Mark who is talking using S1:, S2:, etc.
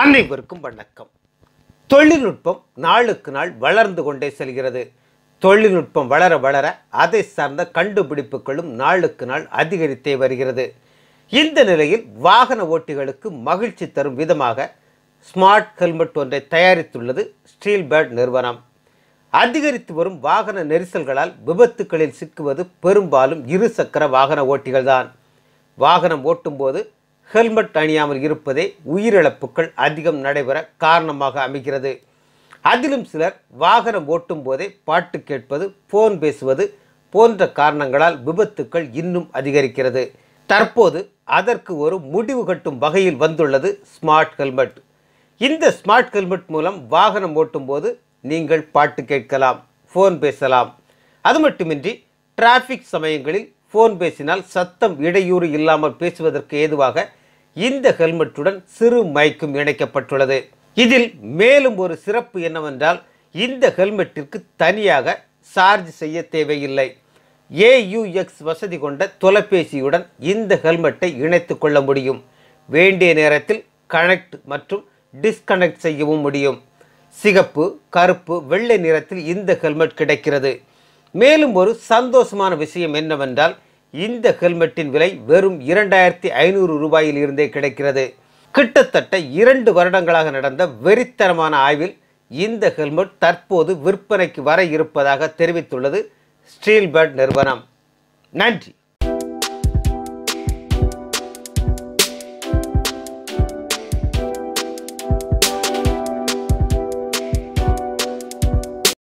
S1: அனைவருக்கும் வணக்கம். தொழில்நுட்பம் நாளுக்கு நாள் வளர்ந்து கொண்டே செல்கிறது. தொழில்நுட்பம் வளர வளர அதை சார்ந்த கண்டுபிடிப்புகளும் நாளுக்கு நாள் அதிகரித்தே வருகிறது. இந்த நிலையில் வாகன ஓட்டிகளுக்கு மகிழ்ச்சி தரும் விதமாக ஸ்மார்ட் ஹெல்மெட் ஒன்றை தயாரித்துள்ளது ஸ்டீல் பேர்ட் நிறுவனம். அதிகரித்து வரும் வாகன நெரிசல்களால் விபத்துகளில் சிக்குவது பெரும்பாலும் இருசக்கர வாகன ஓட்டிகள்தான். வாகனம் ஓட்டும்போது ஹெல்மெட் அணியாமல் இருப்பதே உயிரிழப்புகள் அதிகம் நடைபெற காரணமாக அமைகிறது. அதிலும் சிலர் வாகனம் ஓட்டும் போதே பாட்டு கேட்பது போன் பேசுவது போன்ற காரணங்களால் விபத்துக்கள் இன்னும் அதிகரிக்கிறது. தற்போது அதற்கு ஒரு முடிவு கட்டும் வகையில் வந்துள்ளது ஸ்மார்ட் ஹெல்மெட் இந்த ஸ்மார்ட் ஹெல்மெட் மூலம் வாகனம் ஓட்டும்போது நீங்கள் பாட்டு கேட்கலாம் ஃபோன் பேசலாம். அது மட்டுமின்றி டிராஃபிக் சமயங்களில் ஃபோன் பேசினால் சத்தம் இடையூறு இல்லாமல் பேசுவதற்கு ஏதுவாக இந்த ஹெல்மெட்டுடன் சிறு மைக்கும் இணைக்கப்பட்டுள்ளது. இதில் மேலும் ஒரு சிறப்பு என்னவென்றால் இந்த ஹெல்மெட்டிற்கு தனியாக சார்ஜ் செய்ய தேவையில்லை. ஏயுஎக்ஸ் வசதி கொண்ட தொலைபேசியுடன் இந்த ஹெல்மெட்டை இணைத்து கொள்ள முடியும். வேண்டிய நேரத்தில் கனெக்ட் மற்றும் டிஸ்கனெக்ட் செய்யவும் முடியும். சிகப்பு கருப்பு வெள்ளை நிறத்தில் இந்த ஹெல்மெட் கிடைக்கிறது. மேலும் ஒரு சந்தோஷமான விஷயம் என்னவென்றால் இந்த ஹெல்மெட்டின் விலை வெறும் இரண்டாயிரத்தி ஐநூறு ரூபாயில் இருந்தே கிடைக்கிறது. கிட்டத்தட்ட இரண்டு வருடங்களாக நடந்த வெறித்தனமான ஆய்வில் இந்த ஹெல்மெட் தற்போது விற்பனைக்கு வர இருப்பதாக தெரிவித்துள்ளது ஸ்டீல்பர்ட் நிறுவனம். நன்றி.